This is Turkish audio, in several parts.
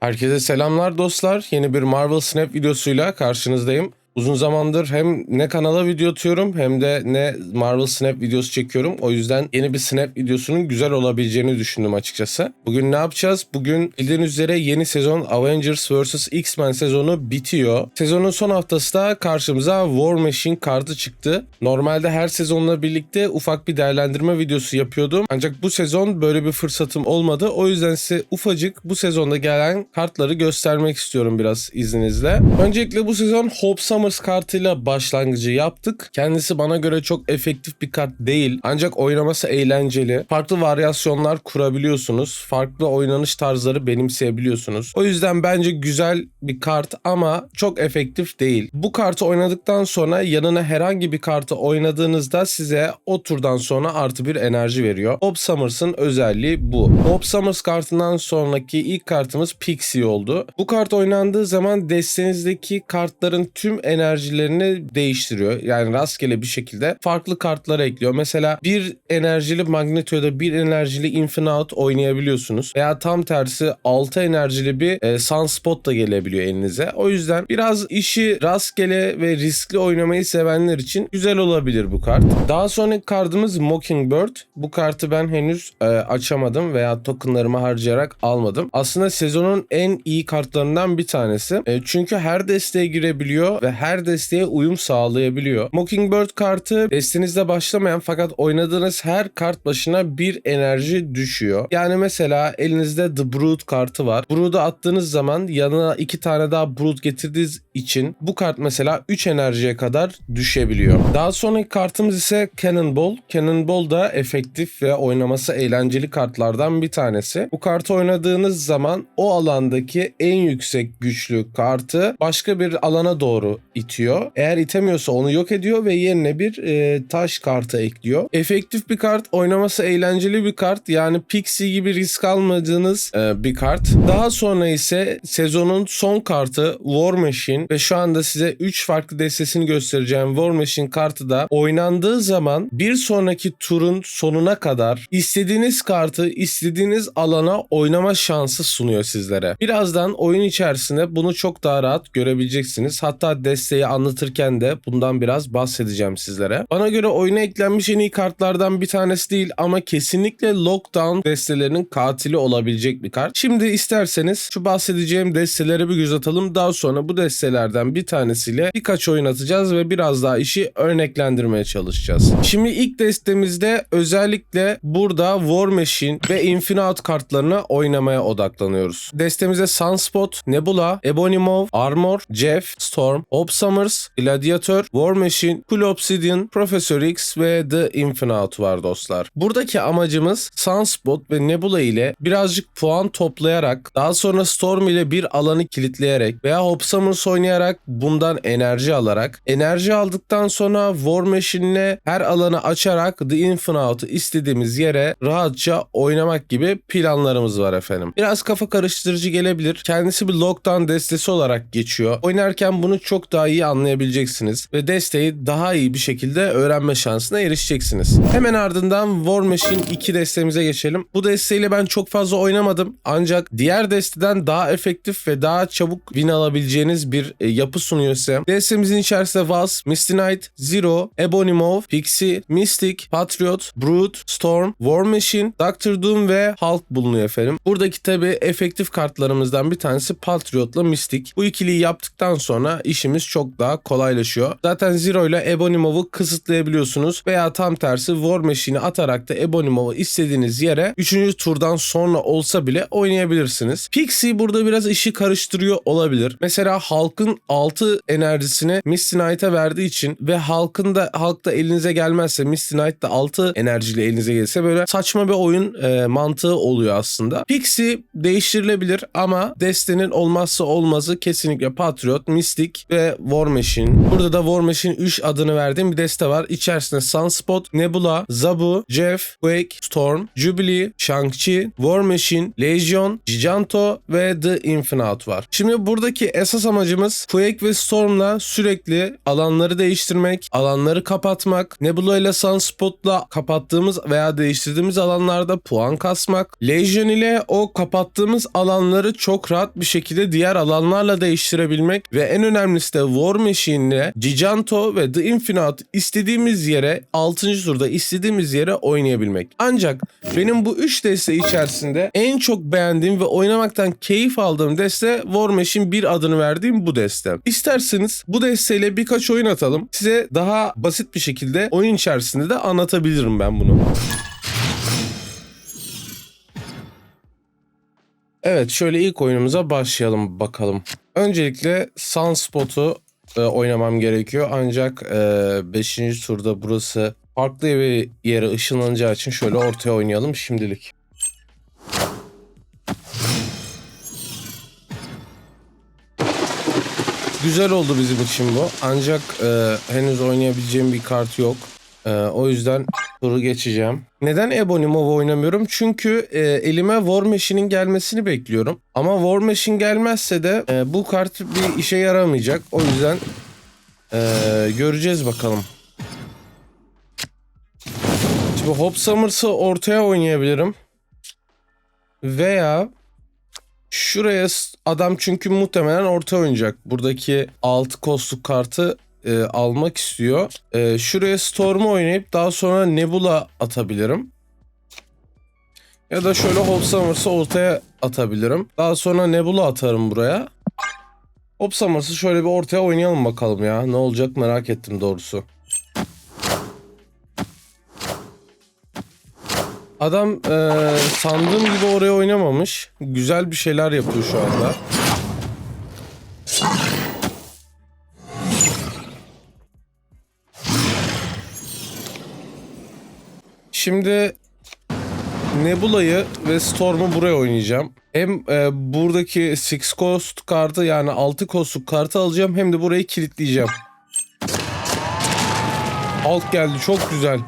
Herkese selamlar dostlar. Yeni bir Marvel Snap videosuyla karşınızdayım. Uzun zamandır hem ne kanala video atıyorum hem de ne Marvel Snap videosu çekiyorum. O yüzden yeni bir Snap videosunun güzel olabileceğini düşündüm açıkçası. Bugün ne yapacağız? Bugün bildiğiniz üzere yeni sezon Avengers vs. X-Men sezonu bitiyor. Sezonun son haftası da karşımıza War Machine kartı çıktı. Normalde her sezonla birlikte ufak bir değerlendirme videosu yapıyordum. Ancak bu sezon böyle bir fırsatım olmadı. O yüzden size ufacık bu sezonda gelen kartları göstermek istiyorum biraz izninizle. Öncelikle bu sezon Hope Summers kartıyla başlangıcı yaptık. Kendisi bana göre çok efektif bir kart değil. Ancak oynaması eğlenceli. Farklı varyasyonlar kurabiliyorsunuz. Farklı oynanış tarzları benimseyebiliyorsunuz. O yüzden bence güzel bir kart ama çok efektif değil. Bu kartı oynadıktan sonra yanına herhangi bir kartı oynadığınızda size o turdan sonra artı bir enerji veriyor. Hope Summers'ın özelliği bu. Hope Summers kartından sonraki ilk kartımız Pixie oldu. Bu kart oynandığı zaman destenizdeki kartların tüm enerjilerini değiştiriyor. Yani rastgele bir şekilde farklı kartlar ekliyor. Mesela bir enerjili Magneto'da bir enerjili Infinite oynayabiliyorsunuz. Veya tam tersi 6 enerjili bir e, Sunspot da gelebiliyor elinize. O yüzden biraz işi rastgele ve riskli oynamayı sevenler için güzel olabilir bu kart. Daha sonraki kartımız Mockingbird. Bu kartı ben henüz e, açamadım veya tokenlarımı harcayarak almadım. Aslında sezonun en iyi kartlarından bir tanesi. E, çünkü her desteğe girebiliyor ve her desteğe uyum sağlayabiliyor. Mockingbird kartı destenizde başlamayan fakat oynadığınız her kart başına bir enerji düşüyor. Yani mesela elinizde The Brood kartı var. Brood'u attığınız zaman yanına iki tane daha Brood getirdiğiniz için bu kart mesela 3 enerjiye kadar düşebiliyor. Daha sonraki kartımız ise Cannonball. Cannonball da efektif ve oynaması eğlenceli kartlardan bir tanesi. Bu kartı oynadığınız zaman o alandaki en yüksek güçlü kartı başka bir alana doğru itiyor. Eğer itemiyorsa onu yok ediyor ve yerine bir e, taş kartı ekliyor. Efektif bir kart, oynaması eğlenceli bir kart. Yani Pixie gibi risk almadığınız e, bir kart. Daha sonra ise sezonun son kartı War Machine ve şu anda size 3 farklı destesini göstereceğim War Machine kartı da oynandığı zaman bir sonraki turun sonuna kadar istediğiniz kartı istediğiniz alana oynama şansı sunuyor sizlere. Birazdan oyun içerisinde bunu çok daha rahat görebileceksiniz. Hatta desteği anlatırken de bundan biraz bahsedeceğim sizlere. Bana göre oyuna eklenmiş en iyi kartlardan bir tanesi değil ama kesinlikle Lockdown destelerinin katili olabilecek bir kart. Şimdi isterseniz şu bahsedeceğim destelere bir göz atalım. Daha sonra bu destelerden bir tanesiyle birkaç oyun atacağız ve biraz daha işi örneklendirmeye çalışacağız. Şimdi ilk destemizde özellikle burada War Machine ve Infinite kartlarını oynamaya odaklanıyoruz. Destemizde Sunspot, Nebula, Ebonimov, Armor, Jeff, Storm, Hope Summers, Gladiator, War Machine, Cool Obsidian, Professor X ve The Infinite var dostlar. Buradaki amacımız Sunspot ve Nebula ile birazcık puan toplayarak daha sonra Storm ile bir alanı kilitleyerek veya Hope Summers oynayarak bundan enerji alarak enerji aldıktan sonra War Machine ile her alanı açarak The Infinite'ı istediğimiz yere rahatça oynamak gibi planlarımız var efendim. Biraz kafa karıştırıcı gelebilir. Kendisi bir lockdown destesi olarak geçiyor. Oynarken bunu çok daha iyi anlayabileceksiniz ve desteği daha iyi bir şekilde öğrenme şansına erişeceksiniz. Hemen ardından War Machine 2 destemize geçelim. Bu desteğiyle ben çok fazla oynamadım ancak diğer desteden daha efektif ve daha çabuk win alabileceğiniz bir e, yapı sunuyor size. Destemizin içerisinde Wasp, Misty Knight, Zero, Ebonimov, Pixie, Mystic, Patriot, Brood, Storm, War Machine, Doctor Doom ve Hulk bulunuyor efendim. Buradaki tabi efektif kartlarımızdan bir tanesi Patriot'la Mystic. Bu ikiliyi yaptıktan sonra işimiz çok daha kolaylaşıyor. Zaten Zero ile Ebonimov'u kısıtlayabiliyorsunuz veya tam tersi War Machine'i atarak da Ebonimov'u istediğiniz yere 3. turdan sonra olsa bile oynayabilirsiniz. Pixie burada biraz işi karıştırıyor olabilir. Mesela Hulk'ın 6 enerjisini Misty Knight'a verdiği için ve Hulk'ın da Hulk da elinize gelmezse Misty Knight da 6 enerjiyle elinize gelirse böyle saçma bir oyun e, mantığı oluyor aslında. Pixie değiştirilebilir ama destenin olmazsa olmazı kesinlikle Patriot, Mystic ve War Machine. Burada da War Machine 3 adını verdiğim bir deste var. İçerisinde Sunspot, Nebula, Zabu, Jeff, Quake, Storm, Jubilee, Shang-Chi, War Machine, Legion, Giganto ve The Infinite var. Şimdi buradaki esas amacımız Quake ve Storm'la sürekli alanları değiştirmek, alanları kapatmak, Nebula ile Sunspot'la kapattığımız veya değiştirdiğimiz alanlarda puan kasmak, Legion ile o kapattığımız alanları çok rahat bir şekilde diğer alanlarla değiştirebilmek ve en önemlisi de War Machine ile Giganto ve The Infinite istediğimiz yere 6. turda istediğimiz yere oynayabilmek. Ancak benim bu 3 deste içerisinde en çok beğendiğim ve oynamaktan keyif aldığım deste War Machine 1 adını verdiğim bu deste. İsterseniz bu desteyle birkaç oyun atalım. Size daha basit bir şekilde oyun içerisinde de anlatabilirim ben bunu. Evet şöyle ilk oyunumuza başlayalım bakalım. Öncelikle Sunspot'u e, oynamam gerekiyor. Ancak 5. turda burası farklı bir yere ışınlanacağı için şöyle ortaya oynayalım şimdilik. Güzel oldu bizim için bu. Ancak e, henüz oynayabileceğim bir kart yok. E, o yüzden turu geçeceğim. Neden Ebonimov oynamıyorum? Çünkü e, elime War Machine'in gelmesini bekliyorum. Ama War Machine gelmezse de e, bu kart bir işe yaramayacak. O yüzden e, göreceğiz bakalım. Şimdi Hop Summers'ı ortaya oynayabilirim. Veya şuraya adam çünkü muhtemelen orta oynayacak. Buradaki 6 kostluk kartı e, almak istiyor. E, şuraya Storm'u oynayıp daha sonra Nebula atabilirim. Ya da şöyle Hop Summers'ı ortaya atabilirim. Daha sonra Nebula atarım buraya. Hop Summers'ı şöyle bir ortaya oynayalım bakalım ya. Ne olacak merak ettim doğrusu. Adam e, sandığım gibi oraya oynamamış. Güzel bir şeyler yapıyor şu anda. Şimdi Nebula'yı ve Storm'u buraya oynayacağım. Hem e, buradaki Six Coast kartı yani 6 kostluk kartı alacağım hem de burayı kilitleyeceğim. Alt geldi çok güzel.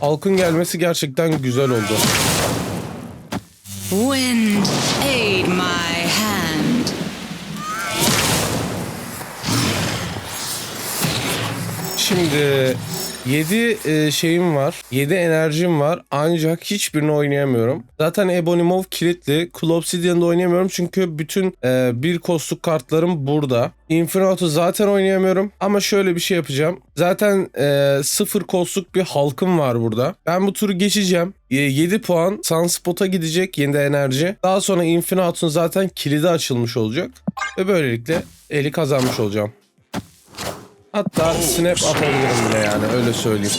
Halkın gelmesi gerçekten güzel oldu. Wind, aid my hand. Şimdi 7 şeyim var. 7 enerjim var. Ancak hiçbirini oynayamıyorum. Zaten Ebonimov kilitli. Cool Obsidian'da oynayamıyorum çünkü bütün e, bir kostluk kartlarım burada. Infinite'u zaten oynayamıyorum. Ama şöyle bir şey yapacağım. Zaten e, sıfır kostluk bir halkım var burada. Ben bu turu geçeceğim. 7 puan Sunspot'a gidecek yeni de enerji. Daha sonra Infinite'un zaten kilidi açılmış olacak. Ve böylelikle eli kazanmış olacağım. Hatta snap atabilirim bile yani öyle söyleyeyim.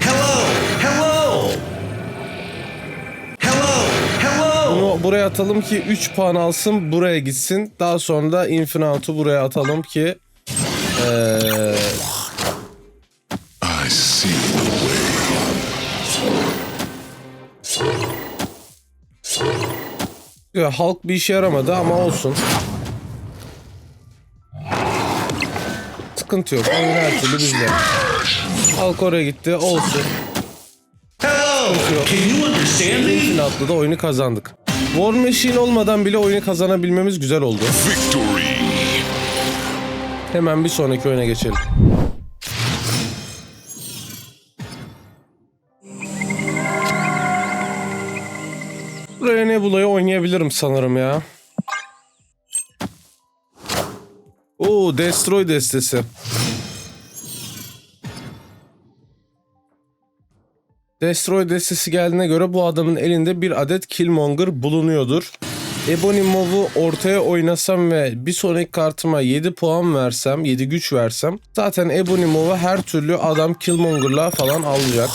Hello! Hello! Hello! Hello! Bunu buraya atalım ki 3 puan alsın buraya gitsin. Daha sonra da Infinite'u buraya atalım ki eee, halk bir işe yaramadı ama olsun. Sıkıntı yok. Oyun her türlü bizde. Halk oraya gitti. Olsun. Sıkıntı yok. Can oyunu kazandık. War Machine olmadan bile oyunu kazanabilmemiz güzel oldu. Victory! Hemen bir sonraki oyuna geçelim. Buraya Nebula'yı oynayabilirim sanırım ya. Oo Destroy destesi. Destroy destesi geldiğine göre bu adamın elinde bir adet Killmonger bulunuyordur. Ebonimov'u ortaya oynasam ve bir sonraki kartıma 7 puan versem, 7 güç versem zaten Ebonimov'u her türlü adam Killmonger'la falan alacak.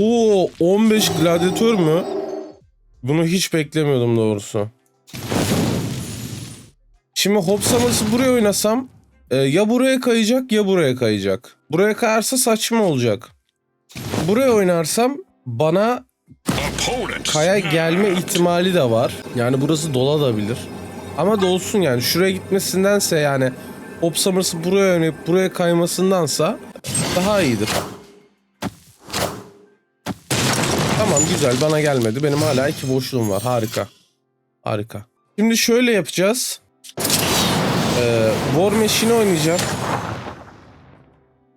Oo 15 gladyatör mü? Bunu hiç beklemiyordum doğrusu. Şimdi Hop Summers'ı buraya oynasam e, ya buraya kayacak ya buraya kayacak. Buraya kayarsa saçma olacak. Buraya oynarsam bana kaya gelme ihtimali de var. Yani burası dolabilir. Ama dolsun yani. Şuraya gitmesindense yani Hop Summers'ı buraya oynayıp buraya kaymasındansa daha iyidir. Tamam güzel bana gelmedi. Benim hala iki boşluğum var. Harika. Harika. Şimdi şöyle yapacağız. Ee, War Machine oynayacağım.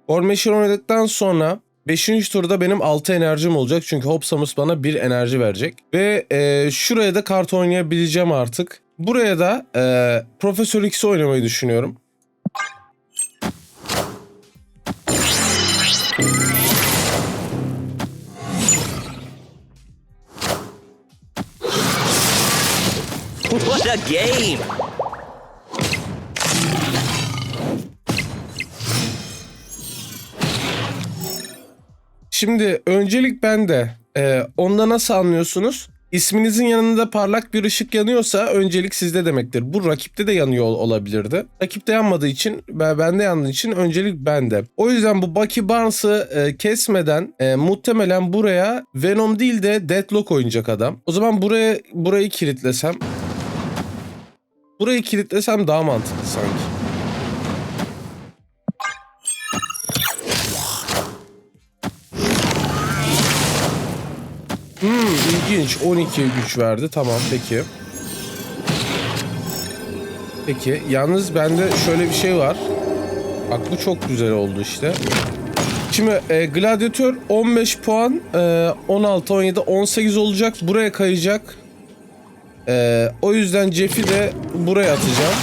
War Machine oynadıktan sonra 5. turda benim 6 enerjim olacak. Çünkü Hop Summers bana 1 enerji verecek. Ve e, şuraya da kart oynayabileceğim artık. Buraya da e, Profesör X'i oynamayı düşünüyorum. A game! Şimdi öncelik bende. Ee, onda nasıl anlıyorsunuz? İsminizin yanında parlak bir ışık yanıyorsa öncelik sizde demektir. Bu rakipte de yanıyor ol- olabilirdi. Rakipte yanmadığı için ve bende yandığı için öncelik bende. O yüzden bu Bucky Barnes'ı e, kesmeden e, muhtemelen buraya Venom değil de Deathlock oynayacak adam. O zaman buraya burayı kilitlesem Burayı kilitlesem daha mantıklı sanki. Hmm, ilginç. 12 güç verdi. Tamam peki. Peki yalnız bende şöyle bir şey var. Bak bu çok güzel oldu işte. Şimdi e, gladyatör 15 puan, e, 16, 17, 18 olacak. Buraya kayacak. E, o yüzden Jeff'i de buraya atacağım.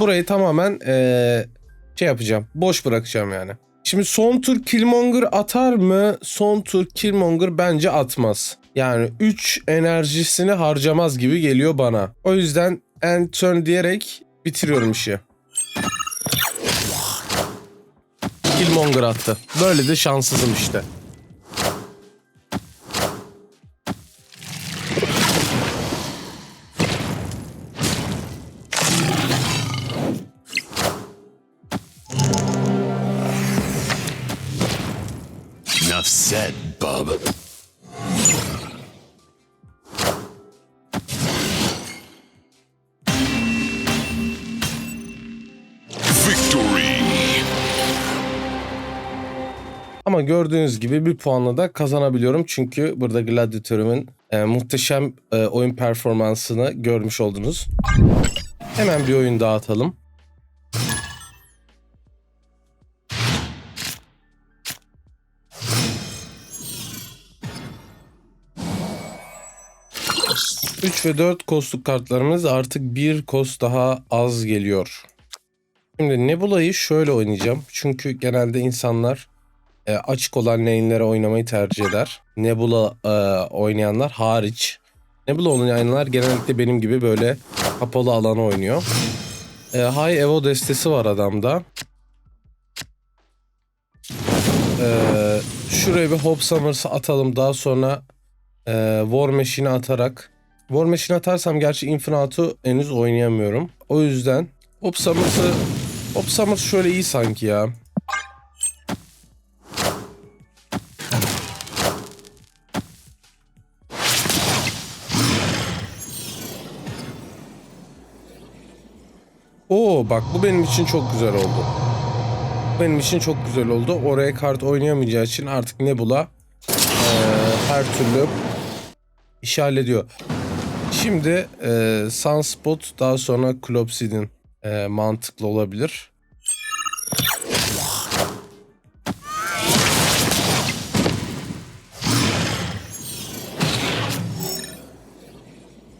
Burayı tamamen e, şey yapacağım. Boş bırakacağım yani. Şimdi son tur Killmonger atar mı? Son tur Killmonger bence atmaz. Yani 3 enerjisini harcamaz gibi geliyor bana. O yüzden end turn diyerek bitiriyorum işi. Killmonger attı. Böyle de şanssızım işte. set, bub. Ama gördüğünüz gibi bir puanla da kazanabiliyorum. Çünkü burada gladyatörümün e, muhteşem e, oyun performansını görmüş oldunuz. Hemen bir oyun dağıtalım. 3 ve 4 kostluk kartlarımız artık bir kost daha az geliyor. Şimdi Nebula'yı şöyle oynayacağım. Çünkü genelde insanlar e, açık olan lane'lere oynamayı tercih eder. Nebula e, oynayanlar hariç. Nebula oynayanlar genellikle benim gibi böyle kapalı alana oynuyor. E, High Evo destesi var adamda. E, şuraya bir Hop Summers'ı atalım. Daha sonra e, War Machine'i atarak War Machine atarsam gerçi Infinite'u henüz oynayamıyorum. O yüzden Hope Summers şöyle iyi sanki ya. Oo bak bu benim için çok güzel oldu. Benim için çok güzel oldu. Oraya kart oynayamayacağı için artık Nebula eee, her türlü işi hallediyor. Şimdi eee Sunspot daha sonra Clopsidin eee, mantıklı olabilir.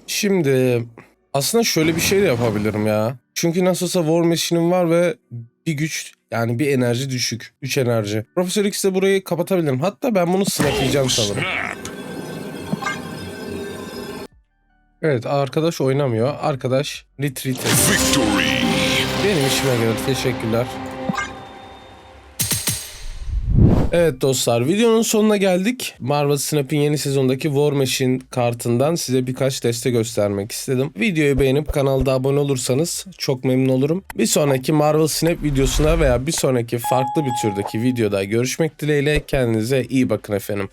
Şimdi aslında şöyle bir şey de yapabilirim ya. Çünkü nasılsa War Machine'im var ve bir güç yani bir enerji düşük. 3 enerji. Profesör X'de burayı kapatabilirim. Hatta ben bunu snaplayacağım sanırım. Evet arkadaş oynamıyor. Arkadaş retreat. Victory. Benim işime gelir. Teşekkürler. Evet dostlar videonun sonuna geldik. Marvel Snap'in yeni sezondaki War Machine kartından size birkaç teste göstermek istedim. Videoyu beğenip kanalda abone olursanız çok memnun olurum. Bir sonraki Marvel Snap videosuna veya bir sonraki farklı bir türdeki videoda görüşmek dileğiyle kendinize iyi bakın efendim.